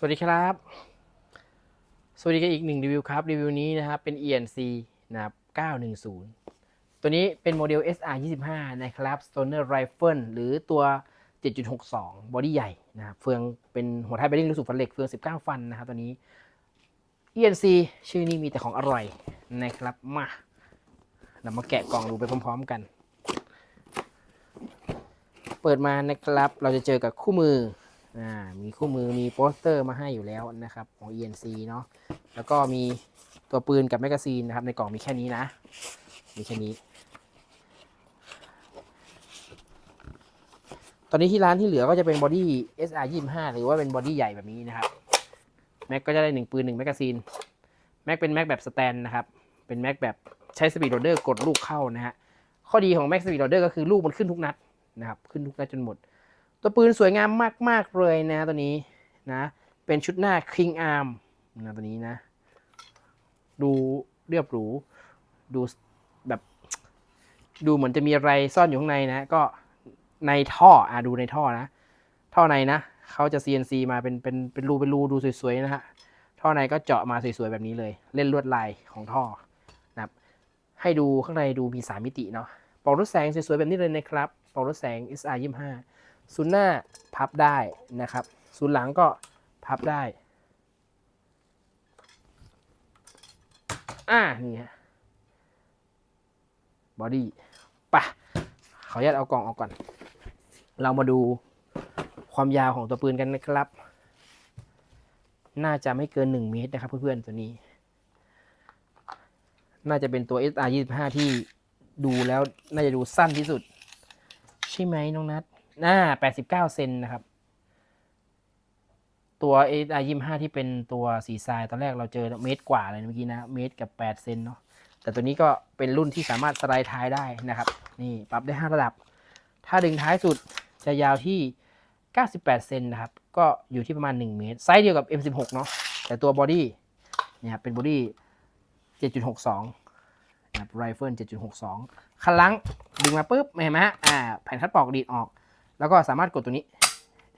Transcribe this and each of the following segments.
สวัสดีครับ สวัสดีกันอีกหนึ่งรีวิวครับ รีวิวนี้นะครับ เป็น ENC นะครับ 910 ตัวนี้เป็นโมเดล SR 25นะครับ Stoner Rifle หรือตัว 7.62 บอดี้ใหญ่นะครับ เฟืองเป็นหัวท้ายเบลลิงลูกสูบฟันเหล็ก เฟือง 19 ฟันนะครับตัวนี้ ENC ชื่อนี้มีแต่ของอร่อยนะครับ มาเรามาแกะกล่องดูไปพร้อม ๆ กัน เปิดมานะครับ เราจะเจอกับคู่มือ อ่ามีคู่มือมีโปสเตอร์มาให้อยู่แล้วนะครับของ ENC เนาะแล้วก็มีตัวปืนกับแมกกาซีนนะครับ ในกล่องมีแค่นี้นะ มีแค่นี้ ตอนนี้ที่ร้านที่เหลือก็จะเป็นบอดี้ SR 25หรือว่าเป็นบอดี้ใหญ่แบบนี้นะครับ แม็กก็จะได้ 1 ปืน 1 แมกกาซีน แม็กเป็นแม็กแบบสแตนนะครับ เป็นแม็กแบบใช้สปีดโรเดอร์กดลูกเข้านะฮะข้อดีของแม็กสปีดโรเดอร์ก็คือลูกมันขึ้นทุกนัดนะครับ ขึ้นทุกนัดจนหมด ตัวปืนสวยงามมาก ๆ เลยนะตัวนี้นะ เป็นชุดหน้า King Arm นะตัวนี้นะ ดูเรียบหรู ดูแบบ ดูเหมือนจะมีอะไรซ่อนอยู่ข้างในนะ ก็ในท่ออะดูในท่อนะ ท่อในนะเขาจะ CNC มาเป็นเป็นเป็นรูเป็นรูดูสวยๆนะฮะ ท่อในก็เจาะมาสวยๆแบบนี้เลย เล่นลวดลายของท่อนะครับ ให้ดูข้างในดูมีสามมิติเนาะปอกรถแสงสวยๆแบบนี้เลยนะครับปอกรถแสง SR 25 ศูนย์หน้าพับได้นะครับ ศูนย์หลังก็พับได้ อ่านี่ฮะบอดี้ปะขออนุญาตเอากล่องออกก่อน เรามาดูความยาวของตัวปืนกันนะครับ น่าจะไม่เกิน 1 เมตรนะครับเพื่อนๆตัวนี้ น่าจะเป็นตัว SR 25ที่ดูแล้วน่าจะดูสั้นที่สุด ใช่ไหมน้องนัท หน้า 89 เซนนะครับ ตัว SR 25ที่เป็นตัวสีทรายตอนแรกเราเจอเมตรกว่าเลยเมื่อกี้นะเมตรกับ 8 เซนเนาะแต่ตัวนี้ก็เป็นรุ่นที่สามารถสไลด์ท้ายได้นะครับ นี่ปรับได้ 5 ระดับ ถ้าดึงท้ายสุดจะยาวที่ 98 เซนนะครับ ก็อยู่ที่ประมาณ 1 เมตร ไซส์เดียวกับ M16 เนาะแต่ตัวบอดี้เนี่ยครับเป็นบอดี้ 7.62นะครับไรเฟิล7.62คันหลังดึงมาปุ๊บเห็นไหมฮะอ่าแผ่นคัดปอกดีดออก แล้วก็สามารถกดตัวนี้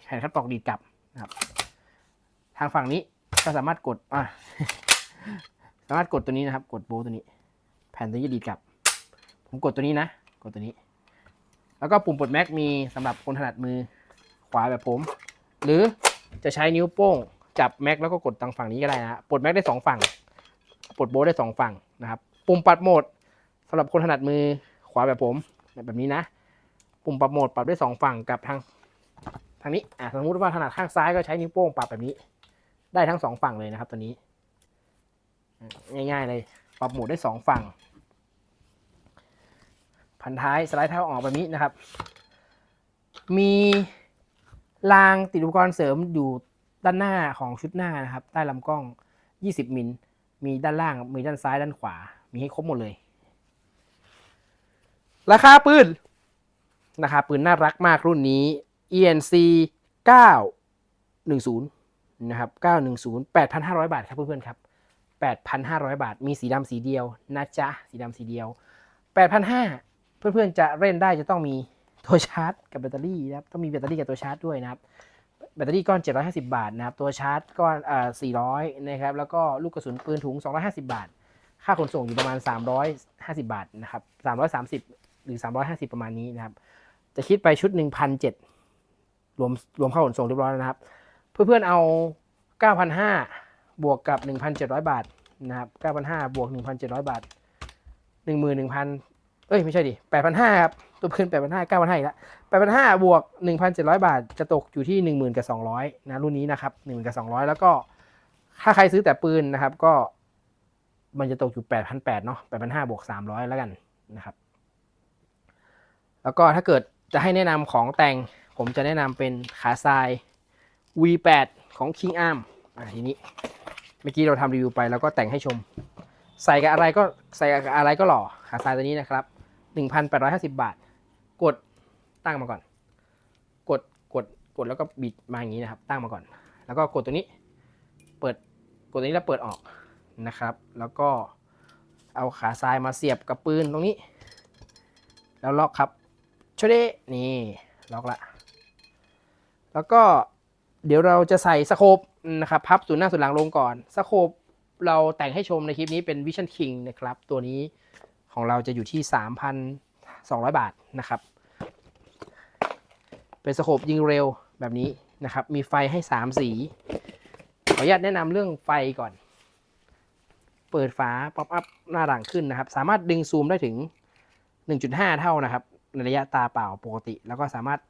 แผ่นคัดปอกดีดกลับนะครับ ทางฝั่งนี้ก็สามารถกดอะสามารถกดตัวนี้นะครับ กดโบว์ตัวนี้ แผ่นตัวนี้ดีดกลับ ผมกดตัวนี้นะ กดตัวนี้ แล้วก็ปุ่มปลดแม็กมีสำหรับคนถนัดมือขวาแบบผม หรือจะใช้นิ้วโป้งจับแม็กแล้วก็กดทางฝั่งนี้ก็ได้นะปลดแม็กได้สองฝั่ง ปลดโบว์ได้สองฝั่งนะครับ ปุ่มปัดโหมดสำหรับคนถนัดมือขวาแบบผมแบบนี้นะ ปุ่มปรับโหมดปรับได้สองฝั่งกับทางทางนี้อะสมมติว่าถนัดข้างซ้ายก็ใช้นิ้วโป้งปรับแบบนี้ ได้ทั้งสองฝั่งเลยนะครับตัวนี้ ง่ายๆเลย ปรับโหมดได้สองฝั่ง พันท้ายสไลด์เท้าออกแบบนี้นะครับ มีรางติดอุปกรณ์เสริมอยู่ด้านหน้าของชุดหน้านะครับ ใต้ลำกล้อง 20 มิล มีด้านล่าง มีด้านซ้ายด้านขวา มีให้ครบหมดเลย ราคาปืน ราคาปืนน่ารักมากรุ่นนี้ ENC 910นะครับ910 8,500 บาทครับเพื่อนๆครับ 8,500 บาท มีสีดำสีเดียวนะจ๊ะ สีดำสีเดียว 8,500 เพื่อนๆจะเล่นได้จะต้องมีตัวชาร์จกับแบตเตอรี่นะครับ ต้องมีแบตเตอรี่กับตัวชาร์จด้วยนะครับ แบตเตอรี่ก้อน 750 บาทนะครับ ตัวชาร์จก้อนอ่า400 นะครับ แล้วก็ลูกกระสุนปืนถุง 250 บาท ค่าขนส่งอยู่ประมาณ 350 บาทนะครับ 330 หรือ 350 ประมาณนี้นะครับ จะคิดไปชุด1,007รวมรวมค่าขนส่งเรียบร้อยแล้วนะครับ เพื่อนๆเอา 9,500 บวกกับ 1,700 บาทนะครับ 9,500 บวก 1,700 บาท 11,000 เอ้ย ไม่ใช่ดิ 8,500 ครับ ตัวเพื่อน 8,500 9,500อีกแล้ว8,500 บวก 1,700 บาท จะตกอยู่ที่ 10,000กับ200 นะ รุ่นนี้นะครับ10,000กับ200 แล้วก็ ถ้าใครซื้อแต่ปืนนะครับ ก็ มันจะตกอยู่ 8,800 เนาะ8,500 บวก 300 แล้วกันนะครับ แล้วก็ถ้าเกิด จะให้แนะนำของแต่งผมจะแนะนำเป็นขาทราย V8 ของ King Arm อะทีนี้เมื่อกี้เราทำรีวิวไปแล้วก็แต่งให้ชม ใส่กับอะไรก็ใส่กับอะไรก็หล่อขาทรายตัวนี้นะครับ 1,850 บาท กดตั้งมาก่อน กดกดกดแล้วก็บิดมาอย่างนี้นะครับ ตั้งมาก่อน แล้วก็กดตัวนี้ เปิดกดตัวนี้แล้วเปิดออกนะครับ แล้วก็เอาขาทรายมาเสียบกับปืนตรงนี้ แล้วล็อกครับ ชดนี่ล็อกละ แล้วก็เดี๋ยวเราจะใส่สโคปนะครับพับศูนหน้าศูนหลังลงก่อนสโคปเราแต่งให้ชมในคลิปนี้เป็น Vision King นะครับ ตัวนี้ของเราจะอยู่ที่ 3,200 บาทนะครับ เป็นสโคปยิงเร็วแบบนี้นะครับ มีไฟให้ 3 สี ขออนุญาตแนะนำเรื่องไฟก่อน เปิดฝาป๊อปอัพหน้าหลังขึ้นนะครับ สามารถดึงซูมได้ถึง 1.5 เท่านะครับ ในระยะตาเปล่าปกติ แล้วก็สามารถ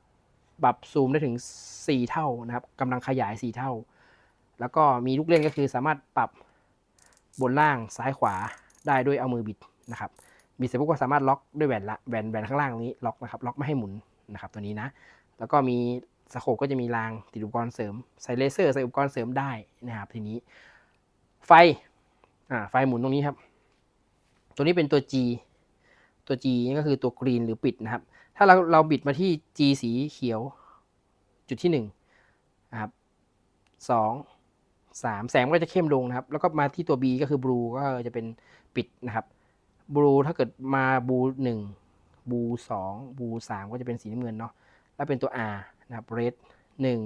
ปรับซูมได้ถึง 4 เท่านะครับกำลังขยาย 4 เท่า แล้วก็มีลูกเล่นก็คือสามารถปรับบนล่างซ้ายขวาได้ด้วยเอามือบิดนะครับบิดเสร็จปุ๊บก็สามารถล็อกด้วยแหวนละแหวนแหวนข้างล่างนี้ล็อกนะครับล็อกไม่ให้หมุนนะครับตัวนี้นะ แล้วก็มีสโคปก็จะมีรางติดอุปกรณ์เสริมใส่เลเซอร์ใส่อุปกรณ์เสริมได้นะครับทีนี้ไฟอ่าไฟหมุนตรงนี้ครับ ตัวนี้เป็นตัว G ตัว G นี่ก็คือตัวกรีนหรือปิดนะครับ ถ้าเราเราบิดมาที่ G สีเขียวจุดที่หนึ่งนะครับสองสามแสงก็จะเข้มลงนะครับ แล้วก็มาที่ตัว B ก็คือ blue ก็จะเป็นปิดนะครับ blue ถ้าเกิดมา blue หนึ่ง blue สอง blue สามก็จะเป็นสีน้ำเงินเนาะแล้วเป็นตัว R นะครับ red หนึ่ง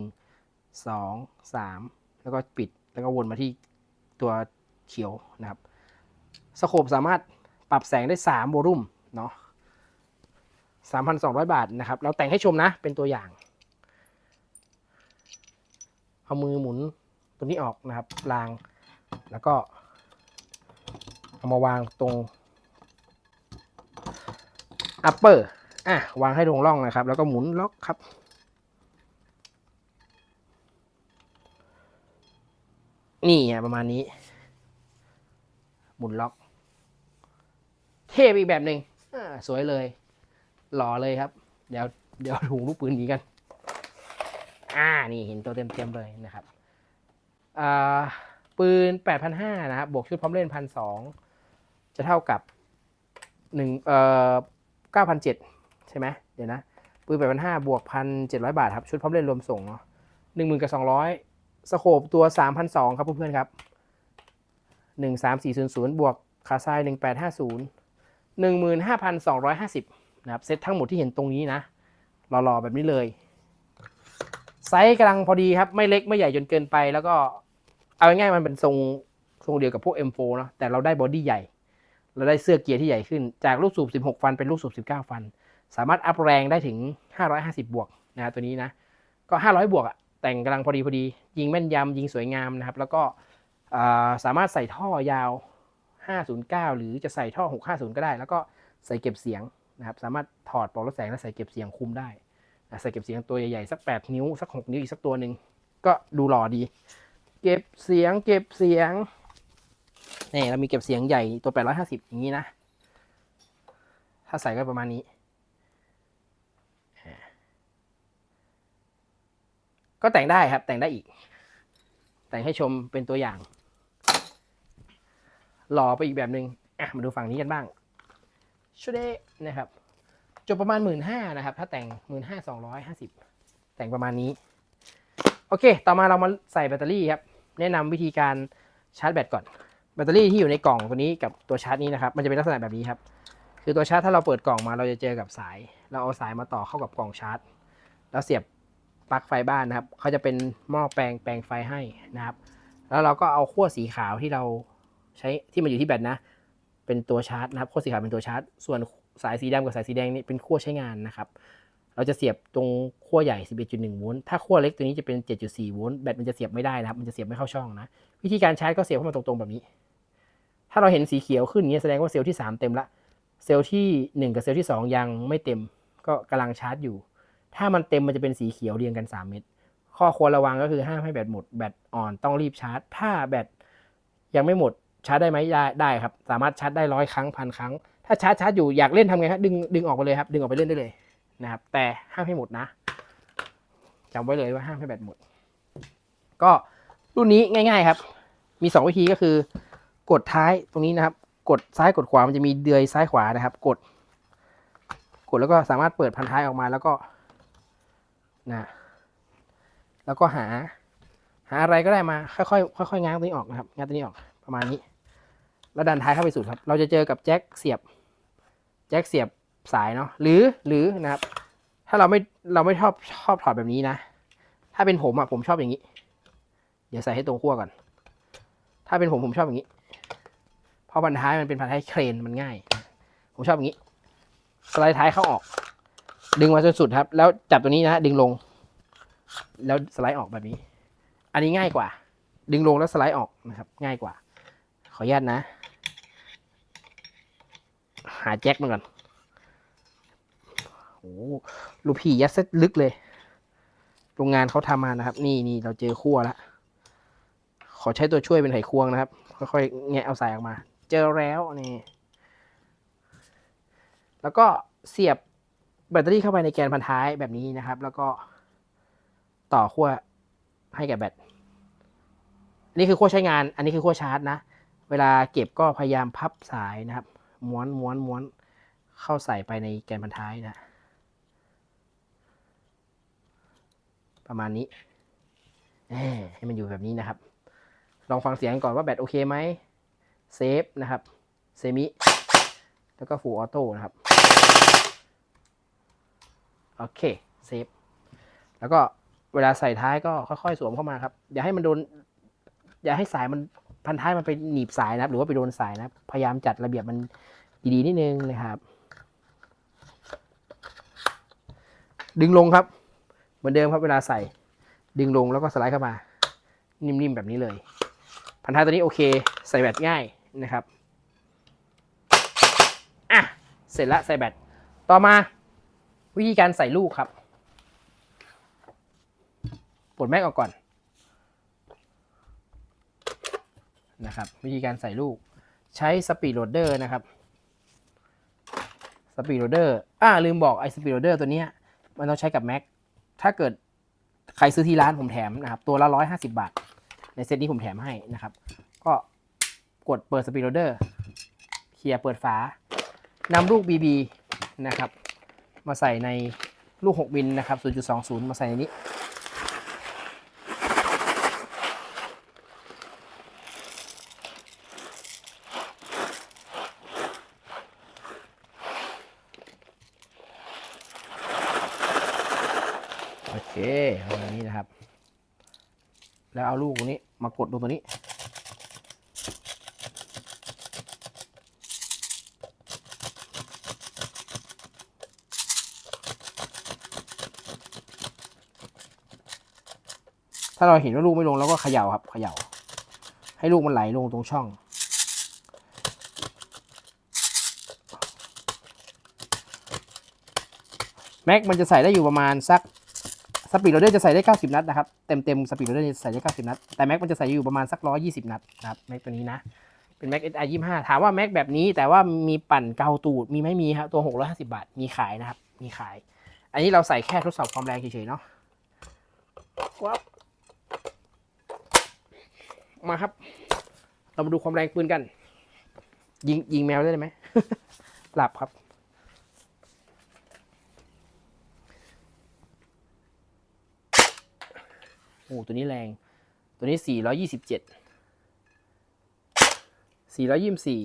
สองสามแล้วก็ปิดแล้วก็วนมาที่ตัวเขียวนะครับสโคปสามารถปรับแสงได้3โวลูม เนาะ3,200บาทนะครับ เราแต่งให้ชมนะเป็นตัวอย่าง เอามือหมุนตัวนี้ออกนะครับรางแล้วก็ เอามาวางตรง upper อะวางให้ตรงร่องนะครับ แล้วก็หมุนล็อกครับนี่อะประมาณนี้ หมุนล็อก เท่ไปอีกแบบหนึ่ง สวยเลย หล่อเลยครับ เดี๋ยวเดี๋ยวถุงลูกปืนนีกัน อ่า นี่เห็นตัวเต็มๆเลยนะครับอ่าปืน 8,500 นะครับ บวกชุดพร้อมเล่น 1,200 จะเท่ากับหนึ่งเอ่อ9,700 ใช่ไหม เดี๋ยวนะ ปืน 8,500 บวก 1,700 บาทครับ ชุดพร้อมเล่นรวมส่งเนาะ10,000กับ200 สโคปตัว 3,200 ครับเพื่อนๆครับ 13400 บวกขาทราย1850 15,250นะครับเซตทั้งหมดที่เห็นตรงนี้นะหล่อๆแบบนี้เลย ไซส์กำลังพอดีครับ ไม่เล็กไม่ใหญ่จนเกินไป แล้วก็เอาง่ายๆมันเป็นทรงทรงเดียวกับพวก M4 เนอะแต่เราได้บอดี้ใหญ่ เราได้เสื้อเกียร์ที่ใหญ่ขึ้น จากลูกสูบ 16 ฟันเป็นลูกสูบ 19 ฟัน สามารถอัพแรงได้ถึง 550 บวกนะตัวนี้นะ ก็ 500 บวกอะแต่งกำลังพอดีพอดี ยิงแม่นยำยิงสวยงามนะครับ แล้วก็สามารถใส่ท่อยาว 509 หรือจะใส่ท่อ 650 ก็ได้ แล้วก็ใส่เก็บเสียงนะครับ สามารถถอดปลอกลดแสงและใส่เก็บเสียงคุมได้นะใส่เก็บเสียงตัวใหญ่ๆ สัก 8 นิ้ว สัก 6 นิ้วอีกสักตัวหนึ่งก็ดูหล่อดี เก็บเสียงเก็บเสียงนี่เรามีเก็บเสียงใหญ่ตัว 850 อย่างนี้นะ ถ้าใส่ก็ประมาณนี้ ก็แต่งได้ครับแต่งได้อีก แต่งให้ชมเป็นตัวอย่าง หล่อไปอีกแบบหนึง่งอะมาดูฝั่งนี้กันบ้างชุดเดนะครับจบประมาณหมื่นห้านะครับ ถ้าแต่งหมื่นห้าสองร้อยห้าสิบแต่งประมาณนี้ โอเค ต่อมาเรามาใส่แบตเตอรี่ครับ แนะนำวิธีการชาร์จแบตก่อน แบตเตอรี่ที่อยู่ในกล่องตัวนี้กับตัวชาร์จนี้นะครับ มันจะเป็นลักษณะแบบนี้ครับ คือตัวชาร์จถ้าเราเปิดกล่องมาเราจะเจอกับสาย เราเอาสายมาต่อเข้ากับกล่องชาร์จ แล้วเสียบปลั๊กไฟบ้านนะครับ เขาจะเป็นหม้อแปลงแปลงไฟให้นะครับ แล้วเราก็เอาขั้วสีขาวที่เรา ใช้ที่มันอยู่ที่แบตนะ เป็นตัวชาร์จนะครับขั้วสีขาวเป็นตัวชาร์จ ส่วนสายสีดำกับสายสีแดงนี่เป็นขั้วใช้งานนะครับ เราจะเสียบตรงขั้วใหญ่ 11.1 โวลต์ ถ้าขั้วเล็กตัวนี้จะเป็น 7.4 โวลต์ แบตมันจะเสียบไม่ได้นะครับ มันจะเสียบไม่เข้าช่องนะ วิธีการชาร์จก็เสียบเข้ามาตรงๆแบบนี้ ถ้าเราเห็นสีเขียวขึ้นอย่างนี้แสดงว่าเซลล์ที่ 3 เต็มละ เซลล์ที่ 1 กับเซลล์ที่ 2 ยังไม่เต็ม ก็กำลังชาร์จอยู่ ถ้ามันเต็มมันจะเป็นสีเขียวเรียงกัน 3 เม็ด ข้อควรระวังก็คือห้ามให้แบตหมด แบตอ่อนต้องรีบชาร์จ ถ้าแบตยังไม่หมด ชาร์จได้ไหมได้ได้ครับ สามารถชาร์จได้ร้อยครั้งพันครั้ง ถ้าชาร์จชาร์จอยู่อยากเล่นทำไงครับดึงดึงออกไปเลยครับ ดึงออกไปเล่นได้เลยนะครับ แต่ห้ามให้หมดนะจำไว้เลยว่าห้ามให้แบตหมด ก็รุ่นนี้ง่าย ๆครับ มี 2 วิธีก็คือ กดท้ายตรงนี้นะครับ กดซ้ายกดขวามันจะมีเดือยซ้ายขวานะครับ กด กดแล้วก็สามารถเปิดพันท้ายออกมาแล้วก็นะแล้วก็หา หาอะไรก็ได้มา ค่อยๆค่อยๆง้างตัวนี้ออกนะครับง้างตัวนี้ออกประมาณนี้ แล้วดันท้ายเข้าไปสุดครับ เราจะเจอกับแจ็คเสียบ แจ็คเสียบสายเนาะ หรือ หรือนะครับ ถ้าเราไม่ เราไม่ชอบ ชอบถอดแบบนี้นะ ถ้าเป็นผมอะผมชอบอย่างนี้อดี๋ยวใส่ให้ตรงขั้วก่อน ถ้าเป็นผมผมชอบอย่างนี้ เพราะพันท้ายมันเป็นพันท้ายเครนมันง่าย ผมชอบอย่างนี้ สไลด์ท้ายเข้าออก ดึงมาจนสุดครับ แล้วจับตัวนี้นะ ดึงลง แล้วสไลด์ออกแบบนี้ อันนี้ง่ายกว่า ดึงลงแล้วสไลด์ออกนะครับ ง่ายกว่า ขออนุญาตนะ หาแจ็คมันก่อนโอ้โหลูกพี่ยัดเซ็ตลึกเลย โรงงานเขาทำมานะครับ นี่นี่เราเจอขั้วแล้ว ขอใช้ตัวช่วยเป็นไขควงนะครับ ค่อยๆแงะเอาสายออกมา เจอแล้วนี่ แล้วก็เสียบแบตเตอรี่เข้าไปในแกนพันท้ายแบบนี้นะครับ แล้วก็ต่อขั้วให้กับแบตอันนี้คือขั้วใช้งาน อันนี้คือขั้วชาร์จนะ เวลาเก็บก็พยายามพับสายนะครับ ม้วนม้วนม้วนเข้าใส่ไปในแกนพันท้ายนะ ประมาณนี้ให้มันอยู่แบบนี้นะครับ ลองฟังเสียงก่อนว่าแบตโอเคไหมเซฟนะครับเซมิแล้วก็ฟูลออโต้นะครับ โอเคเซฟแล้วก็เวลาใส่ท้ายก็ค่อยๆ สวมเข้ามาครับ อย่าให้มันโดน อย่าให้สายมัน พันท้ายมันไปหนีบสายนะครับ หรือว่าไปโดนสายนะพยายามจัดระเบียบมันดีๆนิดนึงนะครับ ดึงลงครับ เหมือนเดิมครับเวลาใส่ ดึงลงแล้วก็สไลด์เข้ามา นิ่มๆแบบนี้เลย พันท้ายตัวนี้โอเค ใส่แบตง่ายนะครับอะเสร็จล้วใส่แบตต่อมาวิธีการใส่ลูกครับปลดแม็กออกก่อน นะครับ วิธีการใส่ลูก ใช้สปีดโรเดอร์นะครับสปีดโรเดอร์อ่าลืมบอกไอ้สปีดโรเดอร์ตัวเนี้ยมันต้องใช้กับแม็กถ้าเกิดใครซื้อที่ร้านผมแถมนะครับ ตัวละร้อยห้าสิบาท ในเซตนี้ผมแถมให้นะครับ ก็กดเปิดสปีดโรเดอร์เคลียร์เปิดฝานำลูก BB นะครับ มาใส่ในลูก 6 มิลนะครับ 0.20 มาใส่ในนี้ โอเคเอาแบบนี้นะครับ แล้ว เอาลูกตรงนี้มากดลงตัวนี้ ถ้าเราเห็นว่าลูกไม่ลงเราก็เขย่าครับเขย่า ให้ลูกมันไหลลงตรงช่องแม็กมันจะใส่ได้อยู่ประมาณสัก สปีดโรเดอร์จะใส่ได้ 90 นัดนะครับ เต็มเต็มสปีดโรเดอร์จะใส่ได้ 90 นัด แต่แม็กมันจะใส่อยู่ประมาณสัก 120 นัดนะครับแม็กตัวนี้นะ เป็นแม็ก SI 25ถามว่าแม็กแบบนี้แต่ว่ามีปั่นเกาตูดมีไหม่มีครับตัว 650 บาท มีขายนะครับ มีขาย อันนี้เราใส่แค่ทดสอบความแรงเฉยๆเนาะวับมาครับ เรามาดูความแรงปืนกัน ยิงยิงแมวได้ไหมหลับครับ โอ้ตัวนี้แรง ตัวนี้สี่ร้อยี่สิบเจ็ดสี่ร้อยี่สิบสี่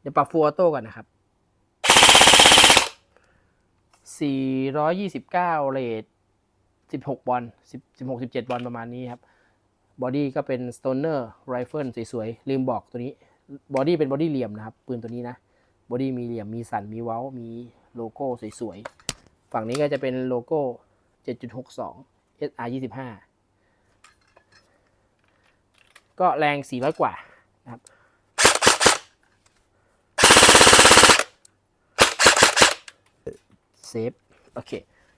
เดี๋ยวปรับฟูลออโต้ก่อนนะครับสี่ร้อยี่สิบเก้าเรทสิบหกบอลสิบสิบหกสิบเจ็ดบอลประมาณนี้ครับ บอดี้ก็เป็น Stoner Rifle สวยๆ ลืมบอกตัวนี้ บอดี้เป็นบอดี้เหลี่ยมนะครับ ปืนตัวนี้นะ บอดี้มีเหลี่ยม มีสัน มีเว้า มีโลโก้สวยๆ ฝั่งนี้ก็จะเป็นโลโก้ 7.62 SR 25 ก็แรง 400 กว่านะครับเซฟโอเค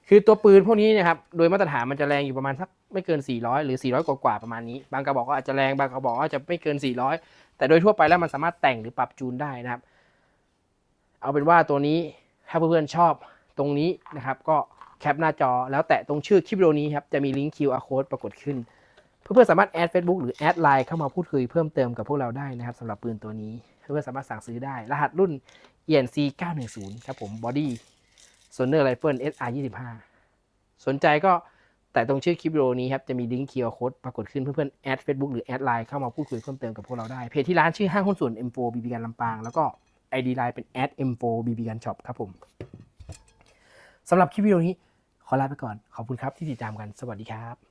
คือตัวปืนพวกนี้นะครับโดยมาตรฐานมันจะแรงอยู่ประมาณสักไม่เกิน 400 หรือ 400 กว่ากว่าๆประมาณนี้ บางกระบอกก็อาจจะแรงบางกระบอกก็อาจจะไม่เกิน 400 แต่โดยทั่วไปแล้วมันสามารถแต่งหรือปรับจูนได้นะครับ เอาเป็นว่าตัวนี้ถ้าเพื่อนๆชอบตรงนี้นะครับ ก็แคปหน้าจอแล้วแตะตรงชื่อคลิปวิดีโอนี้ครับจะมีลิงก์ QR code ปรากฏขึ้น เพื่อนๆสามารถแอด Facebook หรือแอดไลน์เข้ามาพูดคุยเพิ่มเติมกับพวกเราได้นะครับสำหรับปืนตัวนี้ เพื่อนๆสามารถสั่งซื้อได้ รหัสรุ่น ENC 910ครับผม Body Soner Rifle SR 25สนใจก็แต่ตรงชื่อคลิปวิดีโอนี้ครับจะมีลิงก์ QR code ปรากฏขึ้นเพื่อนๆแอด Facebook หรือแอดไลน์เข้ามาพูดคุยเพิ่มเติมกับพวกเราได้เพจที่ร้านชื่อห้างหุ้นส่วน M4 BB กันลำปางแล้วก็ ID ไลน์เป็น @m4 BB กันช็อปครับผมสำหรับคลิปวิดีโอนี้ขอลาไปก่อนขอบคุณครับที่ติดตามกันสวัสดีครับ